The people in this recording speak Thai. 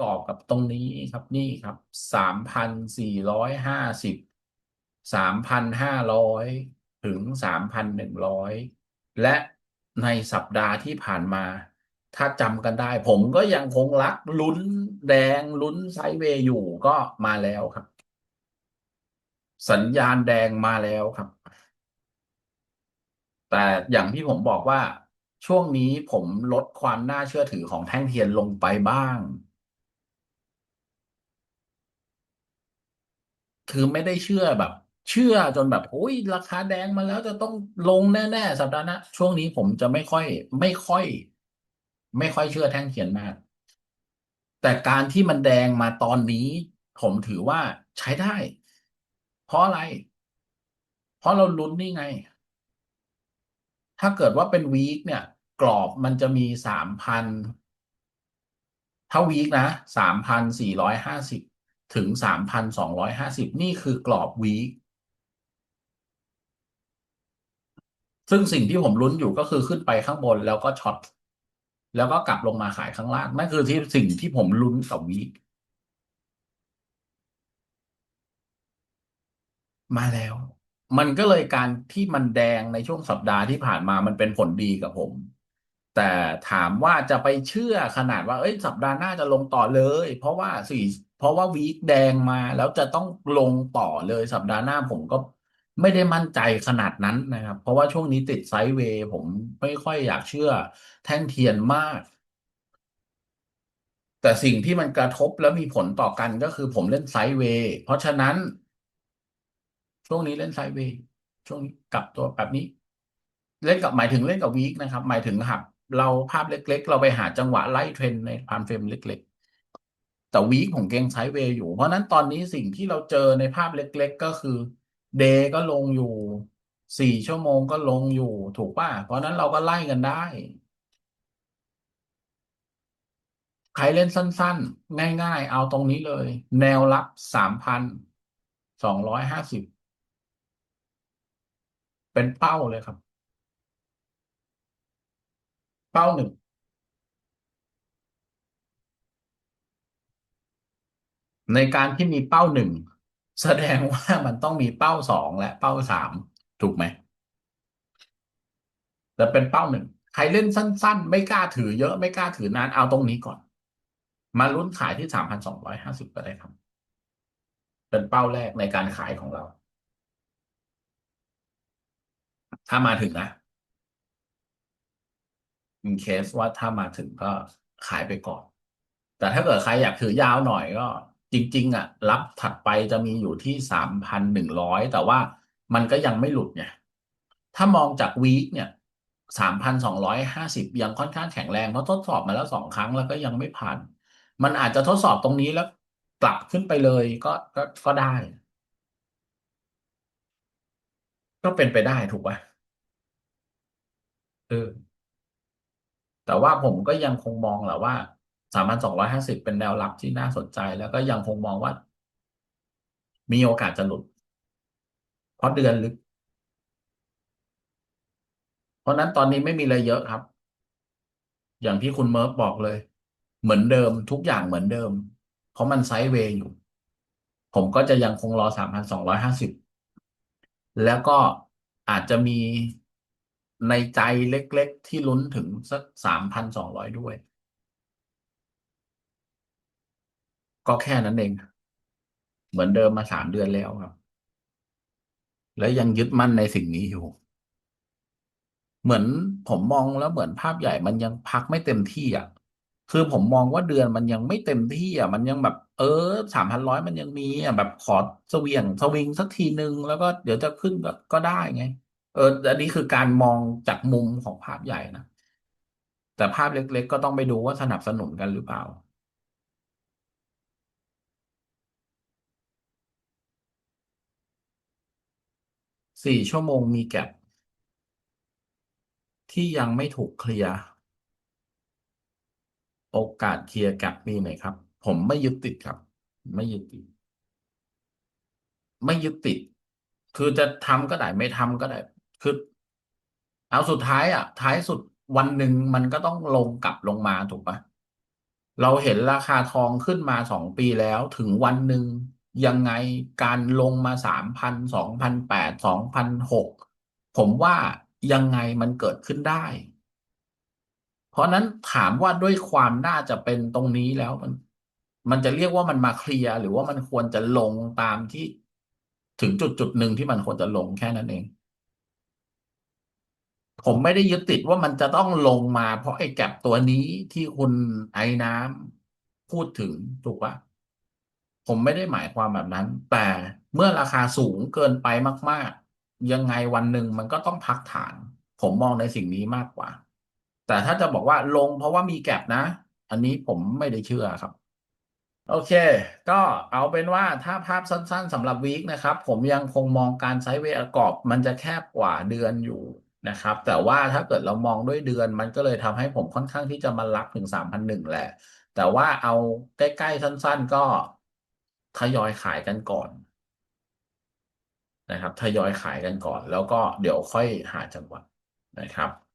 กอบกับตรงนี้ครับนี่ครับสามพันสี่ร้อยห้าสิบสามพันห้าร้อยถึงสามพันหนึ่งร้อยและในสัปดาห์ที่ผ่านมา ถ้าจำกันได้ ผมก็ยังคงรักลุ้นแดงลุ้นไซเวย์อยู่ก็มาแล้วครับ สัญญาณแดงมาแล้วครับ แต่อย่างที่ผมบอกว่าช่วงนี้ผมลดความน่าเชื่อถือของแท่งเทียนลงไปบ้าง คือไม่ได้เชื่อแบบ เชื่อจนแบบโอ้ยราคาแดงมาแล้วจะต้องลงแน่ๆสัปดาห์หน้าช่วงนี้ผมจะไม่ค่อย ไม่ค่อย ไม่ค่อยเชื่อแท่งเทียนมาก แต่การที่มันแดงมาตอนนี้ ผมถือว่าใช้ได้ เพราะอะไร เพราะเราลุ้นนี่ไง ถ้าเกิดว่าเป็นวีคเนี่ย กรอบมันจะมีสามพันถ้าวีคนะสามพันสี่ร้อยห้าสิบ ถึงสามพันสองร้อยห้าสิบนี่คือกรอบวีคซึ่งสิ่งที่ผมลุ้นอยู่ก็คือขึ้นไปข้างบนแล้วก็ช็อตแล้วก็กลับลงมาขายข้างล่าง นั่นคือที่สิ่งที่ผมลุ้นกับวีคมาแล้ว มันก็เลยการที่มันแดงในช่วงสัปดาห์ที่ผ่านมามันเป็นผลดีกับผม แต่ถามว่าจะไปเชื่อขนาดว่า เอ้ย สัปดาห์หน้าจะลงต่อเลย เพราะว่าสี่เพราะว่าวีคแดงมาแล้วจะต้องลงต่อเลยสัปดาห์หน้าผมก็ไม่ได้มั่นใจขนาดนั้นนะครับ เพราะว่าช่วงนี้ติดไซด์เวย์ผมไม่ค่อยอยากเชื่อแท่งเทียนมาก แต่สิ่งที่มันกระทบแล้วมีผลต่อกันก็คือผมเล่นไซด์เวย์เพราะฉะนั้น ช่วงนี้เล่นไซด์เวย์ช่วงนี้กลับตัวแบบนี้ เล่นกับหมายถึงเล่นกับวีคนะครับ หมายถึงหัก เราภาพเล็ก ๆ เราไปหาจังหวะไล่เทรนในพานเฟรมเล็ก ๆ แต่วีคผมเกงไซด์เวย์อยู่ เพราะนั้นตอนนี้สิ่งที่เราเจอในภาพเล็ก ๆ ก็คือเดย์ก็ลงอยู่สี่ชั่วโมงก็ลงอยู่ถูกป่ะ เพราะนั้นเราก็ไล่กันได้ ใครเล่นสั้น ๆ ง่าย ๆ เอาตรงนี้เลย แนวรับสามพันสองร้อยห้าสิบเป็นเป้าเลยครับ เป้าหนึ่งในการที่มีเป้าหนึ่งแสดงว่ามันต้องมีเป้าสองและเป้าสามถูกไหมแต่เป็นเป้าหนึ่งใครเล่นสั้น ๆ ไม่กล้าถือเยอะไม่กล้าถือนานเอาตรงนี้ก่อน มาลุ้นขายที่สามพันสองร้อยห้าสิบก็ได้ครับ เป็นเป้าแรกในการขายของเรา ถ้ามาถึงนะ in case ว่าถ้ามาถึงก็ขายไปก่อน แต่ถ้าเกิดใครอยากถือยาวหน่อยก็ จริง ๆ อะ รับถัดไปจะมีอยู่ที่สามพันหนึ่งร้อยแต่ว่ามันก็ยังไม่หลุดไงถ้ามองจากวีคเนี่ยสามพันสองร้อยห้าสิบยังค่อนข้างแข็งแรงเพราะทดสอบมาแล้วสองครั้งแล้วก็ยังไม่ผ่าน มันอาจจะทดสอบตรงนี้แล้วกลับขึ้นไปเลยก็ก็ก็ได้ ก็เป็นไปได้ถูกป่ะเออ แต่ว่าผมก็ยังคงมองแหละว่าสามพันสองร้อยห้าสิบเป็นแนวรับที่น่าสนใจ แล้วก็ยังคงมองว่า มีโอกาสจะหลุด เพราะเดือนลึก เพราะนั้นตอนนี้ไม่มีอะไรเยอะครับ อย่างที่คุณเมิร์ฟบอกเลย เหมือนเดิมทุกอย่างเหมือนเดิม เพราะมันไซด์เวย์อยู่ ผมก็จะยังคงรอสามพันสองร้อยห้าสิบแล้วก็อาจจะมี ในใจเล็ก ๆ ที่ลุ้นถึงสักสามพันสองร้อยด้วย ก็แค่นั้นเอง เหมือนเดิมมาสามเดือนแล้วครับ แล้วยังยึดมั่นในสิ่งนี้อยู่ เหมือนผมมองแล้วเหมือนภาพใหญ่มันยังพักไม่เต็มที่อะคือผมมองว่าเดือนมันยังไม่เต็มที่อะ มันยังแบบ เออสามพันร้อยมันยังมีอะแบบขอสเวียงสวิงสักทีนึง แล้วก็เดี๋ยวจะขึ้นก็ก็ได้ไง เอออันนี้คือการมองจากมุมของภาพใหญ่นะ แต่ภาพเล็ก ๆ ก็ต้องไปดูว่าสนับสนุนกันหรือเปล่า สี่ชั่วโมงมีแก็บที่ยังไม่ถูกเคลียร์ โอกาสเคลียร์แก็บมีไหมครับ ผมไม่ยึดติดครับ ไม่ยึดติด ไม่ยึดติด คือจะทำก็ได้ไม่ทำก็ได้ คือเอาสุดท้ายอะ ท้ายสุดวันหนึ่งมันก็ต้องลงกลับลงมาถูกปะเราเห็นราคาทองขึ้นมาสองปีแล้ว ถึงวันหนึ่งยังไงการลงมาสามพันสองพันแปดสองพันหกผมว่ายังไงมันเกิดขึ้นได้ เพราะนั้นถามว่าด้วยความน่าจะเป็นตรงนี้แล้วมัน มันจะเรียกว่ามันมาเคลียร์หรือว่ามันควรจะลงตามที่ถึงจุดจุดหนึ่งที่มันควรจะลงแค่นั้นเอง ผมไม่ได้ยึดติดว่ามันจะต้องลงมาเพราะไอ้แก็บตัวนี้ที่คุณไอ้น้ำพูดถึงถูกปะผมไม่ได้หมายความแบบนั้น แต่เมื่อราคาสูงเกินไปมาก ๆ ยังไงวันหนึ่งมันก็ต้องพักฐาน ผมมองในสิ่งนี้มากกว่า แต่ถ้าจะบอกว่าลงเพราะว่ามีแก็บนะ อันนี้ผมไม่ได้เชื่อครับ โอเค ก็เอาเป็นว่าถ้าภาพสั้น ๆสำหรับวีคนะครับ ผมยังคงมองการไซด์เวย์กรอบ มันจะแคบกว่าเดือนอยู่ นะครับ แต่ว่าถ้าเกิดเรามองด้วยเดือนมันก็เลยทำให้ผมค่อนข้างที่จะมารับถึงสามพันหนึ่งแหละ แต่ว่าเอาใกล้ๆสั้น ๆ ก็ทยอยขายกันก่อนนะครับทยอยขายกันก่อน แล้วก็เดี๋ยวค่อยหาจังหวะนะครับ